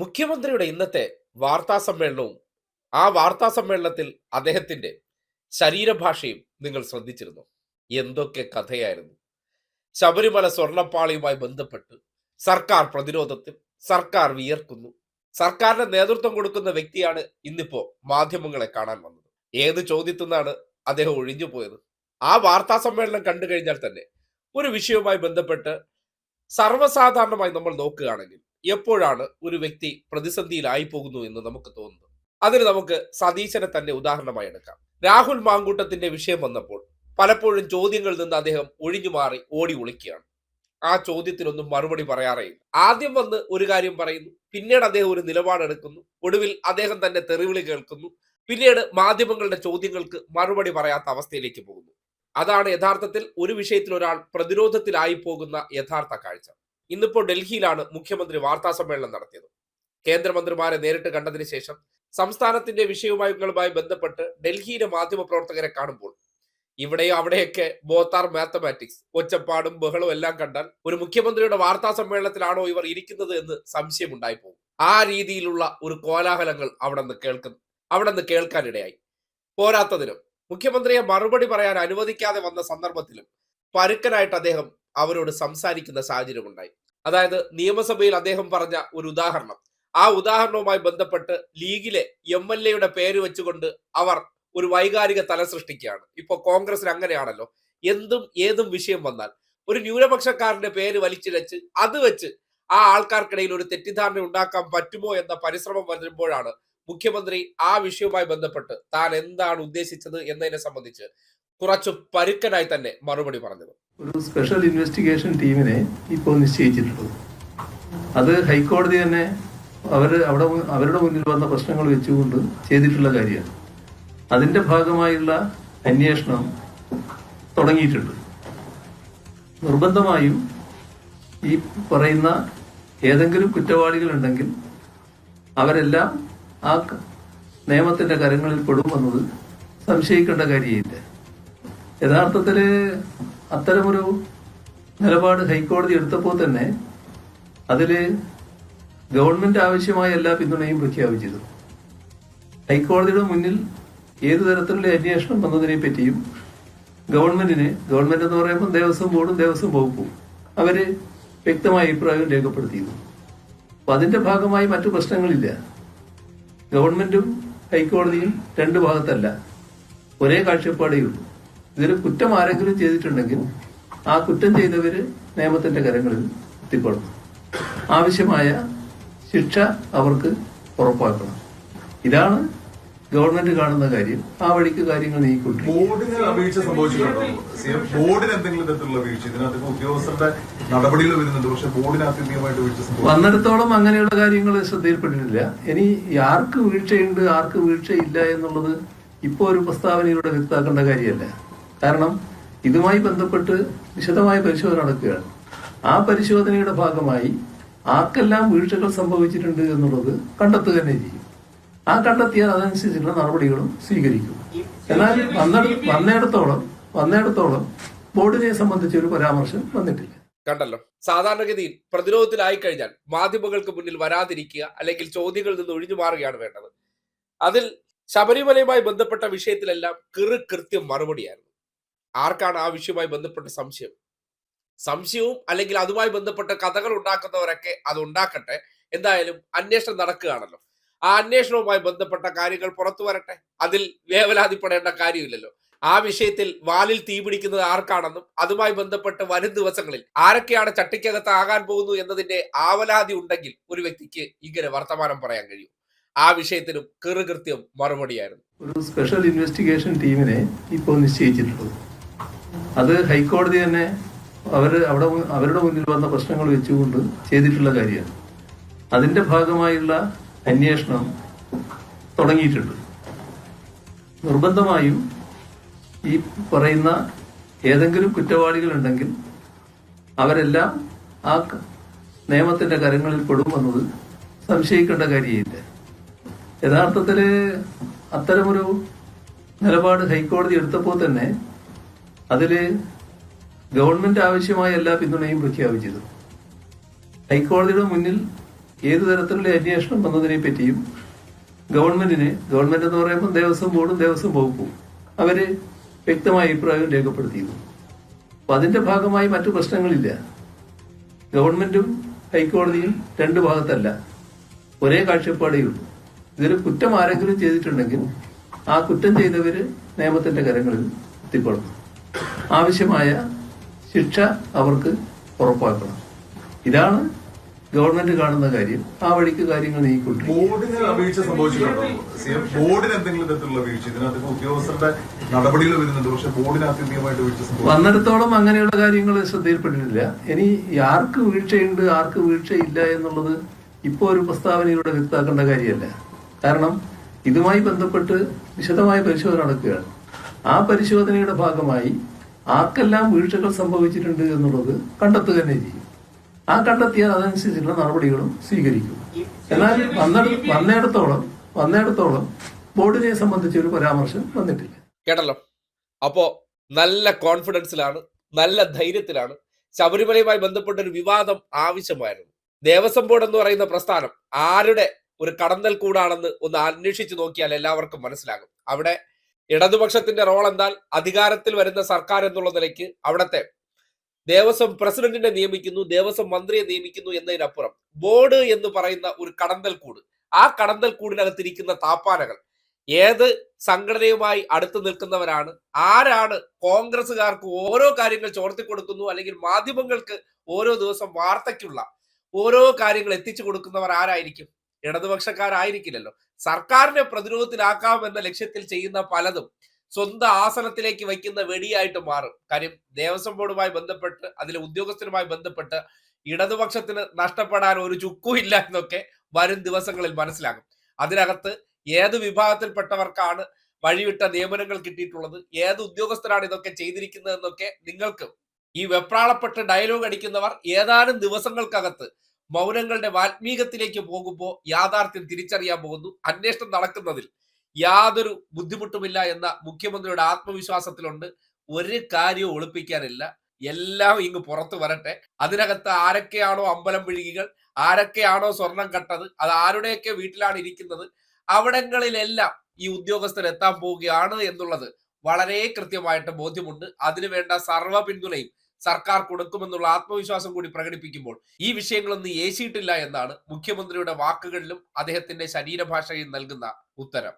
മുഖ്യമന്ത്രിയുടെ ഇന്നത്തെ വാർത്താ സമ്മേളനവും ആ വാർത്താ സമ്മേളനത്തിൽ അദ്ദേഹത്തിന്റെ ശരീരഭാഷയും നിങ്ങൾ ശ്രദ്ധിച്ചിരുന്നു? എന്തൊക്കെ കഥയായിരുന്നു? ശബരിമല സ്വർണപ്പാളിയുമായി ബന്ധപ്പെട്ട് സർക്കാർ പ്രതിരോധത്തിൽ സർക്കാർ വിയർക്കുന്നു. സർക്കാരിന്റെ നേതൃത്വം കൊടുക്കുന്ന വ്യക്തിയാണ് ഇന്നിപ്പോ മാധ്യമങ്ങളെ കാണാൻ വന്നത്. ഏത് ചോദ്യത്തിൽ നിന്നാണ് അദ്ദേഹം ഒഴിഞ്ഞു പോയത്? ആ വാർത്താ സമ്മേളനം കണ്ടു കഴിഞ്ഞാൽ തന്നെ ഒരു വിഷയവുമായി ബന്ധപ്പെട്ട് സർവസാധാരണമായി നമ്മൾ നോക്കുകയാണെങ്കിൽ എപ്പോഴാണ് ഒരു വ്യക്തി പ്രതിസന്ധിയിലായി പോകുന്നു എന്ന് നമുക്ക് തോന്നുന്നു അതിന് നമുക്ക് സതീശനെ തന്നെ ഉദാഹരണമായി എടുക്കാം. രാഹുൽ മാങ്കൂട്ടത്തിന്റെ വിഷയം വന്നപ്പോൾ പലപ്പോഴും ചോദ്യങ്ങളിൽ നിന്ന് അദ്ദേഹം ഒഴിഞ്ഞു മാറി ഓടി ഒളിക്കുകയാണ്. ആ ചോദ്യത്തിനൊന്നും മറുപടി പറയാറേയില്ല ആദ്യം വന്ന് ഒരു കാര്യം പറയുന്നു പിന്നീട് അദ്ദേഹം ഒരു നിലപാടെടുക്കുന്നു ഒടുവിൽ അദ്ദേഹം തന്നെ തെറിവിളി കേൾക്കുന്നു പിന്നീട് മാധ്യമങ്ങളുടെ ചോദ്യങ്ങൾക്ക് മറുപടി പറയാത്ത അവസ്ഥയിലേക്ക് പോകുന്നു. അതാണ് യഥാർത്ഥത്തിൽ ഒരു വിഷയത്തിൽ ഒരാൾ പ്രതിരോധത്തിലായി പോകുന്ന യഥാർത്ഥ കാഴ്ച. ഇന്നിപ്പോൾ ഡൽഹിയിലാണ് മുഖ്യമന്ത്രി വാർത്താ സമ്മേളനം നടത്തിയത്. കേന്ദ്രമന്ത്രിമാരെ നേരിട്ട് കണ്ടതിന് ശേഷം സംസ്ഥാനത്തിന്റെ വിഷയവുമായി ബന്ധപ്പെട്ട് ഡൽഹിയിലെ മാധ്യമ പ്രവർത്തകരെ കാണുമ്പോൾ ഇവിടെയും അവിടെയൊക്കെ ബോത്താർ മാത്തമാറ്റിക്സ് ഒച്ചപ്പാടും ബഹളവും എല്ലാം കണ്ടാൽ ഒരു മുഖ്യമന്ത്രിയുടെ വാർത്താ സമ്മേളനത്തിലാണോ ഇവർ ഇരിക്കുന്നത് എന്ന് സംശയമുണ്ടായി പോകും. ആ രീതിയിലുള്ള ഒരു കോലാഹലങ്ങൾ അവിടെ നിന്ന് കേൾക്കും അവിടെ നിന്ന് കേൾക്കാനിടയായി. പോരാത്തതിനും മുഖ്യമന്ത്രിയെ മറുപടി പറയാൻ അനുവദിക്കാതെ വന്ന സന്ദർഭത്തിലും പരുക്കനായിട്ട് അദ്ദേഹം അവരോട് സംസാരിക്കുന്ന സാഹചര്യം ഉണ്ടായി അതായത് നിയമസഭയിൽ അദ്ദേഹം പറഞ്ഞ ഒരു ഉദാഹരണം. ആ ഉദാഹരണവുമായി ബന്ധപ്പെട്ട് ലീഗിലെ എം എൽ എയുടെ പേര് വെച്ചുകൊണ്ട് അവർ ഒരു വൈകാരിക തല സൃഷ്ടിക്കുകയാണ്. ഇപ്പോൾ കോൺഗ്രസിന് അങ്ങനെയാണല്ലോ. എന്തും ഏതും വിഷയം വന്നാൽ ഒരു ന്യൂനപക്ഷക്കാരന്റെ പേര് വലിച്ചിഴച്ച് അത് വെച്ച് ആ ആൾക്കാർക്കിടയിൽ ഒരു തെറ്റിദ്ധാരണ ഉണ്ടാക്കാൻ പറ്റുമോ എന്ന പരിശ്രമം വരുമ്പോഴാണ് മുഖ്യമന്ത്രി ആ വിഷയവുമായി ബന്ധപ്പെട്ട് താൻ എന്താണ് ഉദ്ദേശിച്ചത് എന്നതിനെ സംബന്ധിച്ച് കുറച്ചു പരുക്കനായി തന്നെ മറുപടി പറഞ്ഞത്. ഒരു സ്പെഷ്യൽ ഇൻവെസ്റ്റിഗേഷൻ ടീമിനെ ഇപ്പോൾ നിശ്ചയിച്ചിട്ടുള്ളത്. അത് ഹൈക്കോടതി തന്നെ അവർ അവിടെ അവരുടെ മുന്നിൽ വന്ന പ്രശ്നങ്ങൾ വെച്ചുകൊണ്ട് ചെയ്തിട്ടുള്ള കാര്യമാണ്. അതിന്റെ ഭാഗമായുള്ള അന്വേഷണം തുടങ്ങിയിട്ടുണ്ട്. നിർബന്ധമായും ഈ പറയുന്ന ഏതെങ്കിലും കുറ്റവാളികൾ ഉണ്ടെങ്കിൽ അവരെല്ലാം ആ നിയമത്തിന്റെ കരങ്ങളിൽ പെടുമെന്നത് സംശയിക്കേണ്ട കാര്യമില്ല. യഥാർത്ഥത്തിൽ അത്തരമൊരു നിലപാട് ഹൈക്കോടതി എടുത്തപ്പോൾ തന്നെ അതിൽ ഗവൺമെന്റ് ആവശ്യമായ എല്ലാ പിന്തുണയും പ്രഖ്യാപിച്ചത് ഹൈക്കോടതിയുടെ മുന്നിൽ ഏതു തരത്തിലുള്ള അന്വേഷണം വന്നതിനെ പറ്റിയും ഗവൺമെന്റിന് ഗവൺമെന്റ് എന്ന് പറയുമ്പോൾ ദേവസ്വം ബോർഡും ദേവസ്വം വകുപ്പും അവർ വ്യക്തമായ അഭിപ്രായം രേഖപ്പെടുത്തിയിരുന്നു. അപ്പൊ അതിന്റെ ഭാഗമായി മറ്റു പ്രശ്നങ്ങളില്ല. ഗവൺമെന്റും ഹൈക്കോടതിയും രണ്ട് ഭാഗത്തല്ല. ഒരേ കാഴ്ചപ്പാടേ ഉള്ളൂ. ഇതിൽ കുറ്റം ആരെങ്കിലും ചെയ്തിട്ടുണ്ടെങ്കിൽ ആ കുറ്റം ചെയ്തവര് നിയമത്തിന്റെ കരങ്ങളിൽ എത്തിപ്പെടും. ആവശ്യമായ ശിക്ഷ അവർക്ക് ഉറപ്പാക്കണം. ഇതാണ് ഗവൺമെന്റ് കാണുന്ന കാര്യം. ആ വഴിക്ക് കാര്യങ്ങൾ നീക്കിക്കൊണ്ടിരിക്കും ബോർഡിന് വീഴ്ച സംഭവിച്ചിട്ടുണ്ടോ? ബോർഡിന് എന്തെങ്കിലും തരത്തിലുള്ള വീഴ്ച? ഇതിനകത്ത് ഇപ്പൊ ഉദ്യോഗസ്ഥരുടെ നടപടികൾ വരുന്നുണ്ട്. പക്ഷെ ബോർഡിന് ആത്യന്തികമായിട്ട് വീഴ്ച സംഭവിച്ചു വന്നിടത്തോളം അങ്ങനെയുള്ള കാര്യങ്ങൾ ശ്രദ്ധയിൽപ്പെട്ടിട്ടില്ല. ഇനി ആർക്ക് വീഴ്ചയുണ്ട് ആർക്ക് വീഴ്ചയില്ല എന്നുള്ളത് ഇപ്പോ ഒരു പ്രസ്താവനയിലൂടെ വ്യക്തമാക്കേണ്ട കാര്യമല്ല. കാരണം ഇതുമായി ബന്ധപ്പെട്ട് വിശദമായ പരിശോധന നടക്കുകയാണ്. ആ പരിശോധനയുടെ ഭാഗമായി ആർക്കെല്ലാം വീഴ്ചകൾ സംഭവിച്ചിട്ടുണ്ട് എന്നുള്ളത് കണ്ടെത്തുക തന്നെ ചെയ്യും. ആ കണ്ടെത്തിയാൽ അതനുസരിച്ചുള്ള നടപടികളും സ്വീകരിക്കും. എന്നാൽ വന്നിട- വന്നിടത്തോളം വന്നിടത്തോളം ബോർഡിനെ സംബന്ധിച്ച് ഒരു പരാമർശം വന്നിട്ടില്ല. കണ്ടല്ലോ. സാധാരണഗതിയിൽ പ്രതിരോധത്തിലായി കഴിഞ്ഞാൽ മാധ്യമങ്ങൾക്ക് മുന്നിൽ വരാതിരിക്കുക അല്ലെങ്കിൽ ചോദ്യങ്ങളിൽ നിന്ന് ഒഴിഞ്ഞു മാറുകയാണ് വേണ്ടത്. അതിൽ ശബരിമലയുമായി ബന്ധപ്പെട്ട വിഷയത്തിലെല്ലാം കൃത്യം മറുപടിയായിരുന്നു. ആർക്കാണ് ആ വിഷയവുമായി ബന്ധപ്പെട്ട സംശയം? സംശയവും അല്ലെങ്കിൽ അതുമായി ബന്ധപ്പെട്ട കഥകൾ ഉണ്ടാക്കുന്നവരൊക്കെ അത് ഉണ്ടാക്കട്ടെ. എന്തായാലും അന്വേഷണം നടക്കുകയാണല്ലോ. ആ അന്വേഷണവുമായി ബന്ധപ്പെട്ട കാര്യങ്ങൾ പുറത്തു വരട്ടെ. അതിൽ വേവലാതിപ്പെടേണ്ട കാര്യമില്ലല്ലോ. ആ വിഷയത്തിൽ വാലിൽ തീപിടിക്കുന്നത് ആർക്കാണെന്നും അതുമായി ബന്ധപ്പെട്ട് വരും ദിവസങ്ങളിൽ ആരൊക്കെയാണ് ചട്ടിക്കകത്ത് ആകാൻ പോകുന്നു എന്നതിന്റെ ആവലാതി ഉണ്ടെങ്കിൽ ഒരു വ്യക്തിക്ക് ഇങ്ങനെ വർത്തമാനം പറയാൻ കഴിയും. ആ വിഷയത്തിനും കൃത്യം മറുപടിയായിരുന്നു. ഒരു സ്പെഷ്യൽ ഇൻവെസ്റ്റിഗേഷൻ ടീമിനെ ഇപ്പോൾ നിശ്ചയിച്ചിട്ടുള്ളത്. അത് ഹൈക്കോടതി തന്നെ അവർ അവിടെ അവരുടെ മുന്നിൽ വന്ന പ്രശ്നങ്ങൾ വെച്ചുകൊണ്ട് ചെയ്തിട്ടുള്ള കാര്യമാണ്. അതിന്റെ ഭാഗമായുള്ള അന്വേഷണം തുടങ്ങിയിട്ടുണ്ട്. നിർബന്ധമായും ഈ പറയുന്ന ഏതെങ്കിലും കുറ്റവാളികൾ ഉണ്ടെങ്കിൽ അവരെല്ലാം ആ നിയമത്തിന്റെ കരങ്ങളിൽ പെടുമെന്നത് സംശയിക്കേണ്ട കാര്യമില്ല. യഥാർത്ഥത്തിൽ അത്തരമൊരു നിലപാട് ഹൈക്കോടതി എടുത്തപ്പോൾ തന്നെ അതിൽ ഗവൺമെന്റ് ആവശ്യമായ എല്ലാ പിന്തുണയും പ്രഖ്യാപിച്ചത് ഹൈക്കോടതിയുടെ മുന്നിൽ ഏതു തരത്തിലുള്ള അന്വേഷണം വന്നതിനെ പറ്റിയും ഗവൺമെന്റിന് ഗവൺമെന്റ് എന്ന് പറയുമ്പോൾ ദേവസ്വം ബോർഡും ദേവസ്വം വകുപ്പും അവർ വ്യക്തമായ അഭിപ്രായം രേഖപ്പെടുത്തിയിരുന്നു. അപ്പൊ അതിന്റെ ഭാഗമായി മറ്റു പ്രശ്നങ്ങളില്ല. ഗവൺമെന്റും ഹൈക്കോടതിയും രണ്ട് ഭാഗത്തല്ല. ഒരേ കാഴ്ചപ്പാടേ ഉള്ളൂ. ഇതിൽ കുറ്റം ആരെങ്കിലും ചെയ്തിട്ടുണ്ടെങ്കിൽ ആ കുറ്റം ചെയ്തവര് നിയമത്തിന്റെ കരങ്ങളിൽ എത്തിപ്പെടണം ആവശ്യമായ ശിക്ഷ അവർക്ക് ഉറപ്പാക്കണം. ഇതാണ് ഗവൺമെന്റ് കാണുന്ന കാര്യം. ആ വഴിക്ക് കാര്യങ്ങൾ ബോർഡിന് വീഴ്ച സംഭവിച്ചിട്ടുണ്ടോ? ബോർഡിന് എന്തെങ്കിലും തരത്തിലുള്ള വീഴ്ച? ഇതിനകത്ത് ഇപ്പൊ ഉദ്യോഗസ്ഥരുടെ നടപടികൾ വരുന്നുണ്ട്. പക്ഷെ ബോർഡിന് ആത്യന്തികമായിട്ട് വീഴ്ച വന്നിടത്തോളം അങ്ങനെയുള്ള കാര്യങ്ങൾ ശ്രദ്ധയിൽപ്പെട്ടിട്ടില്ല. ഇനി ആർക്ക് വീഴ്ചയുണ്ട് ആർക്ക് വീഴ്ചയില്ല എന്നുള്ളത് ഇപ്പോൾ ഒരു പ്രസ്താവനയിലൂടെ വ്യക്തമാക്കേണ്ട കാര്യമല്ല. കാരണം ഇതുമായി ബന്ധപ്പെട്ട് വിശദമായ പരിശോധന നടക്കുകയാണ്. ആ പരിശോധനയുടെ ഭാഗമായി ആർക്കെല്ലാം വീഴ്ചകൾ സംഭവിച്ചിട്ടുണ്ട് എന്നുള്ളത് കണ്ടെത്തുക തന്നെ ചെയ്യും. ആ കണ്ടെത്തിയാൽ അതനുസരിച്ചുള്ള നടപടികളും സ്വീകരിക്കും. എന്നാൽ വന്നിട വന്നിടത്തോളം വന്നിടത്തോളം ബോർഡിനെ സംബന്ധിച്ച് ഒരു പരാമർശം വന്നിട്ടില്ല. കേട്ടല്ലോ. അപ്പോ നല്ല കോൺഫിഡൻസിലാണ് നല്ല ധൈര്യത്തിലാണ് ശബരിമലയുമായി ബന്ധപ്പെട്ട ഒരു വിവാദം ആവശ്യമായിരുന്നു. ദേവസ്വം ബോർഡ് എന്ന് പറയുന്ന പ്രസ്ഥാനം ആരുടെ ഒരു കടന്നൽ കൂടാണെന്ന് ഒന്ന് അന്വേഷിച്ചു നോക്കിയാൽ എല്ലാവർക്കും മനസ്സിലാകും. അവിടെ ഇടതുപക്ഷത്തിന്റെ റോൾ എന്നാൽ അധികാരത്തിൽ വരുന്ന സർക്കാർ എന്നുള്ള നിലയ്ക്ക് അവിടത്തെ ദേവസ്വം പ്രസിഡന്റിനെ നിയമിക്കുന്നു ദേവസ്വം മന്ത്രിയെ നിയമിക്കുന്നു എന്നതിനപ്പുറം ബോർഡ് എന്ന് പറയുന്ന ഒരു കടന്തൽ കൂട് ആ കടന്തൽ കൂടിനകത്തിരിക്കുന്ന താപ്പാനകൾ ഏത് സംഘടനയുമായി അടുത്ത് നിൽക്കുന്നവരാണ് ആരാണ് കോൺഗ്രസ്സുകാർക്ക് ഓരോ കാര്യങ്ങൾ ചോർത്തി കൊടുക്കുന്നു അല്ലെങ്കിൽ മാധ്യമങ്ങൾക്ക് ഓരോ ദിവസം വാർത്തയ്ക്കുള്ള ഓരോ കാര്യങ്ങൾ എത്തിച്ചു കൊടുക്കുന്നവർ ആരായിരിക്കും? ഇടതുപക്ഷക്കാരായിരിക്കില്ലല്ലോ. സർക്കാരിനെ പ്രതിരോധത്തിലാക്കാമെന്ന ലക്ഷ്യത്തിൽ ചെയ്യുന്ന പലതും സ്വന്തം ആസനത്തിലേക്ക് വയ്ക്കുന്ന വെടിയായിട്ട് മാറും. കാര്യം ദേവസ്വം ബോർഡുമായി ബന്ധപ്പെട്ട് അതിലെ ഉദ്യോഗസ്ഥരുമായി ബന്ധപ്പെട്ട് ഇടതുപക്ഷത്തിന് നഷ്ടപ്പെടാൻ ഒരു ചുക്കും ഇല്ല എന്നൊക്കെ വരും ദിവസങ്ങളിൽ മനസ്സിലാകും. അതിനകത്ത് ഏത് വിഭാഗത്തിൽപ്പെട്ടവർക്കാണ് വഴിവിട്ട നിയമനങ്ങൾ കിട്ടിയിട്ടുള്ളത് ഏത് ഉദ്യോഗസ്ഥരാണ് ഇതൊക്കെ ചെയ്തിരിക്കുന്നത് എന്നൊക്കെ നിങ്ങൾക്ക് ഈ വെപ്രാളപ്പെട്ട് ഡയലോഗ് അടിക്കുന്നവർ ഏതാനും ദിവസങ്ങൾക്കകത്ത് മൗനങ്ങളുടെ വാത്മീകത്തിലേക്ക് പോകുമ്പോൾ യാഥാർത്ഥ്യം തിരിച്ചറിയാൻ പോകുന്നു. അന്വേഷണം നടക്കുന്നതിൽ യാതൊരു ബുദ്ധിമുട്ടുമില്ല എന്ന മുഖ്യമന്ത്രിയുടെ ആത്മവിശ്വാസത്തിലുണ്ട്. ഒരു കാര്യവും ഒളിപ്പിക്കാനില്ല. എല്ലാം ഇങ്ങ് പുറത്തു വരട്ടെ. അതിനകത്ത് ആരൊക്കെയാണോ അമ്പലം വിഴുകികൾ ആരൊക്കെയാണോ സ്വർണം കട്ടത് അത് ആരുടെയൊക്കെ വീട്ടിലാണ് ഇരിക്കുന്നത് അവിടങ്ങളിലെല്ലാം ഈ ഉദ്യോഗസ്ഥർ എത്താൻ പോവുകയാണ് എന്നുള്ളത് വളരെ കൃത്യമായിട്ട് ബോധ്യമുണ്ട്. അതിനുവേണ്ട സർവ പിന്തുണയും സർക്കാർ കൊടുക്കുമെന്നുള്ള ആത്മവിശ്വാസം കൂടി പ്രകടിപ്പിക്കുമ്പോൾ ഈ വിഷയങ്ങളൊന്നും ഏശിയിട്ടില്ല എന്നാണ് മുഖ്യമന്ത്രിയുടെ വാക്കുകളിലും അദ്ദേഹത്തിന്റെ ശരീരഭാഷയിൽ നൽകുന്ന ഉത്തരം.